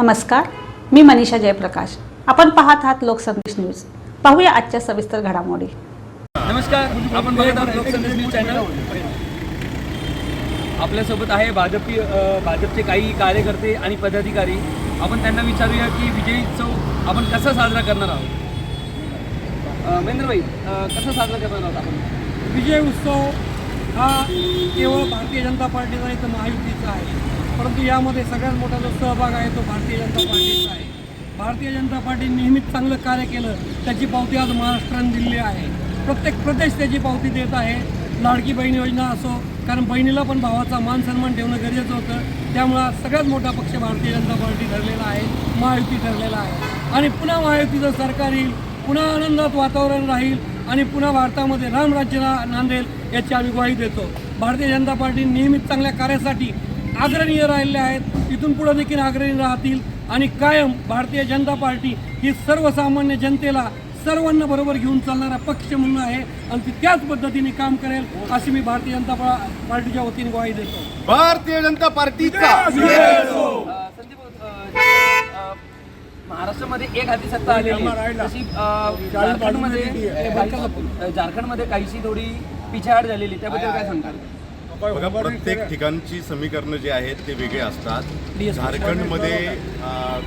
नमस्कार मी मनीषा जयप्रकाश. आपण पाहत आहात लोकसंदेश न्यूज. पाहूया आजच्या सविस्तर घडामोडी. नमस्कार आपण बघत आहोत लोकसंदेश न्यूज चॅनल. आपल्यासोबत आहे भाजपी भाजपचे काही कार्यकर्ते आणि पदाधिकारी. आपण त्यांना विचारूया की विजयी उत्सव आपण कसा साजरा करणार आहोत? महेंद्रभाई कसा साजरा करणार आहोत आपण? विजय उत्सव हा केवळ भारतीय जनता पार्टीचा नाही तर महायुतीचा आहे. परंतु यामध्ये सगळ्यात मोठा जो सहभाग आहे तो भारतीय जनता पार्टीचा आहे. भारतीय जनता पार्टी नेहमीच चांगलं कार्य केलं त्याची पावती आज महाराष्ट्राने दिलेली आहे. प्रत्येक प्रदेश त्याची पावती देत आहे. लाडकी बहीण योजना असो कारण बहिणीला पण भावाचा मान सन्मान ठेवणं गरजेचं होतं. त्यामुळं आज सगळ्यात मोठा पक्ष भारतीय जनता पार्टी ठरलेला आहे महायुती ठरलेला आहे. आणि पुन्हा महायुतीचं सरकार येईल पुन्हा आनंदात वातावरण राहील आणि पुन्हा भारतामध्ये रामराज्य ना- नांदेल याची आम्ही ग्वाही देतो. भारतीय जनता पार्टी नेहमीच चांगल्या कार्यासाठी आग्रणीय राहिलेले आहेत. इथून पुढे देखील आग्रही राहतील. आणि कायम भारतीय जनता पार्टी ही सर्वसामान्य जनतेला सर्वांना बरोबर घेऊन चालणारा पक्ष म्हणून आहे. आणि ती त्याच पद्धतीने काम करेल अशी मी भारतीय जनता पार्टीच्या वतीने ग्वाही देतो. भारतीय जनता पार्टीचा. अ, महाराष्ट्रामध्ये एक हाती सत्ता आलेली. तशी झारखंडमध्ये झारखंडमध्ये काहीशी थोडी पिछाड झालेली त्याबद्दल काय सांगताल बघा प्रत्येक ठिकाणची समीकरणं जे आहेत ते वेगळे असतात. झारखंडमध्ये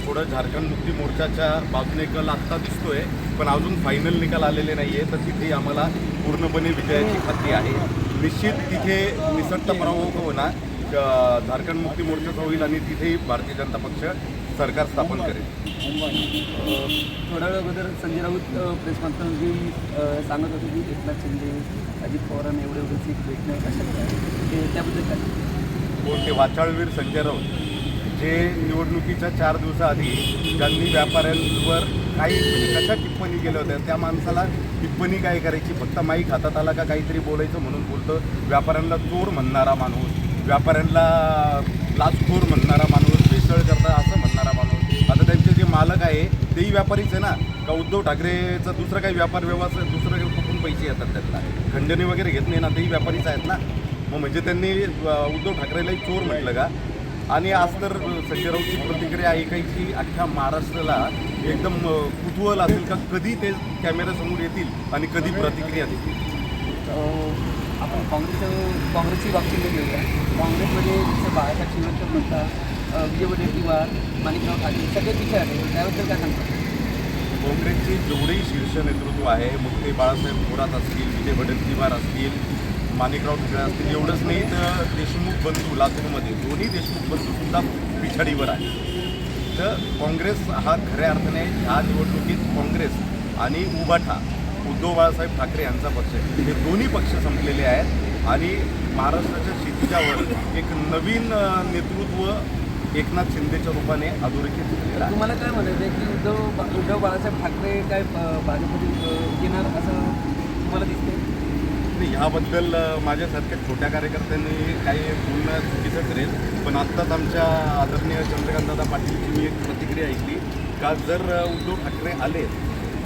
थोडं झारखंड मुक्ती मोर्चाच्या बाजूने कल आत्ता दिसतोय पण अजून फायनल निकाल आलेले नाही आहे तर तिथे आम्हाला पूर्णपणे विजयाची खात्री आहे. निश्चित तिथे निसट्ट पराभव होणार. झारखंड मुक्ती मोर्चाचा होईल आणि तिथेही भारतीय जनता पक्ष सरकार स्थापन करेल. थोड्या वेळ अगोदर संजय राऊत प्रेस कॉन्फरन्स घेऊन सांगत होते की एकनाथ शिंदे अजित पवारांना एवढे एवढे सीट भेटणं अशक्य आहे ते त्याबद्दल काय? कोण? ते वाचाळवीर संजय राऊत. जे निवडणुकीच्या चार दिवसाआधी ज्यांनी व्यापाऱ्यांवर काही म्हणजे कशा टिप्पणी केल्या होत्या त्या माणसाला टिप्पणी काय करायची? फक्त माईक हातात आला का काहीतरी बोलायचं म्हणून बोलतं? व्यापाऱ्यांना चोर म्हणणारा माणूस. व्यापाऱ्यांना लाचखोर म्हणणारा माणूस भेसळ करता असं म्हणणारा माणूस. आता त्यांचे जे मालक आहे तेही व्यापारीच आहे ना? का उद्धव ठाकरेचा दुसरा काही व्यापार व्यवसाय दुसरं काही कुठून पैसे येतात त्यांना? खंडणी वगैरे घेत नाही ना तेही व्यापारीच आहेत ना? मग म्हणजे त्यांनी उद्धव ठाकरेलाही चोर म्हटलं का? आणि आज तर संजय राऊतची प्रतिक्रिया ऐकायची अख्ख्या महाराष्ट्राला एकदम कुतूहल असेल का? कधी ते कॅमेऱ्यासमोर येतील आणि कधी प्रतिक्रिया देतील? आपण काँग्रेस काँग्रेसची बाबतीत घेऊया काँग्रेसमध्ये जसं बाळासाहेब शिवरकर म्हणता अ, विजय वडेट्टीवार माणिकराव ठाकरे सगळे पिछे आहे त्याबद्दल काय सांगतात काँग्रेसचे जेवढे शीर्ष नेतृत्व आहे मग ते बाळासाहेब थोरात असतील विजय वडेट्टीवार असतील माणिकराव ठाकरे असतील एवढंच नाही तर देशमुख बंधू लातूरमध्ये दोन्ही देशमुख बंधूसुद्धा पिछाडीवर आहे तर काँग्रेस हा खऱ्या अर्थाने ह्या निवडणुकीत काँग्रेस आणि उभाठा उद्धव बाळासाहेब ठाकरे यांचा पक्ष आहे. हे दोन्ही पक्ष संपलेले आहेत आणि महाराष्ट्राच्या क्षितिजावर एक नवीन नेतृत्व एकनाथ शिंदेच्या रूपाने अधोरेखित झालेलं आहे. तुम्हाला काय म्हणायचं आहे की उद्धव उद्धव बाळासाहेब ठाकरे काय भाजपमध्ये येणार असं तुम्हाला दिसते ह्याबद्दल माझ्यासारख्या छोट्या कार्यकर्त्यांनी काही बोलणं चुकीचं करेल. पण आत्ताच आमच्या आदरणीय चंद्रकांतदादा पाटीलची मी एक प्रतिक्रिया ऐकली. का जर उद्धव ठाकरे आले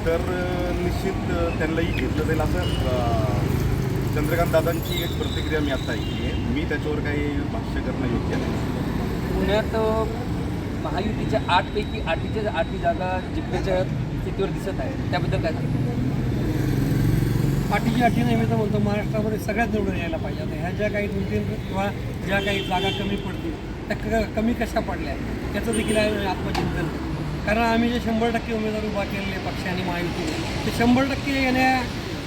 तर निश्चित त्यांनाही घेतलं जाईल असं अ, चंद्रकांतदादांची एक प्रतिक्रिया मी आत्ता ऐकली आहे. मी त्याच्यावर काही भाष्य करणं योग्य नाही. पुण्यात महायुतीच्या आठपैकी आठीच्या आठी जागा जिंकण्याच्या स्थितीवर दिसत आहे. त्याबद्दल काय सांगता? पाठीची अटी नाही मी तर म्हणतो महाराष्ट्रामध्ये सगळ्यात निवडून यायला पाहिजे. आता ह्या ज्या काही दोन तीन किंवा ज्या काही जागा कमी पडतील त्या क कमी कशा पडल्या? त्याचं देखील आहे आत्मचिंतन. कारण आम्ही जे शंभर टक्के उमेदवार उभा केलेले पक्ष आणि महायुतीने ते शंभर टक्के येण्या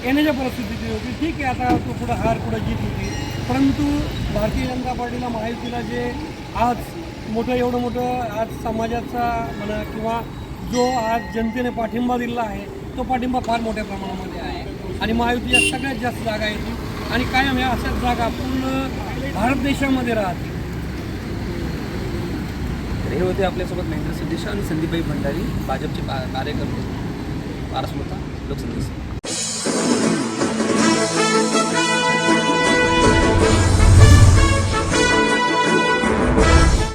येण्याच्या परिस्थितीची होती. ठीक आहे आता तो पुढं हार पुढं जीत होती. परंतु भारतीय जनता पार्टीला महायुतीला जे आज मोठं एवढं मोठं आज समाजाचा म्हणा किंवा जो आज जनतेने पाठिंबा दिला आहे तो पाठिंबा फार मोठ्या प्रमाणामध्ये आहे. आणि महायुतीच्या सगळ्यात जास्त जागा येतील. आणि कायम ह्या अशाच जागा पूर्ण भारत देशामध्ये राहतील. तर हे होते आपल्यासोबत महेंद्र सिद्धेश आणि संदीपभाई भंडारी भाजपचे पा कार्यकर्ते पारसमता लोकसंदेश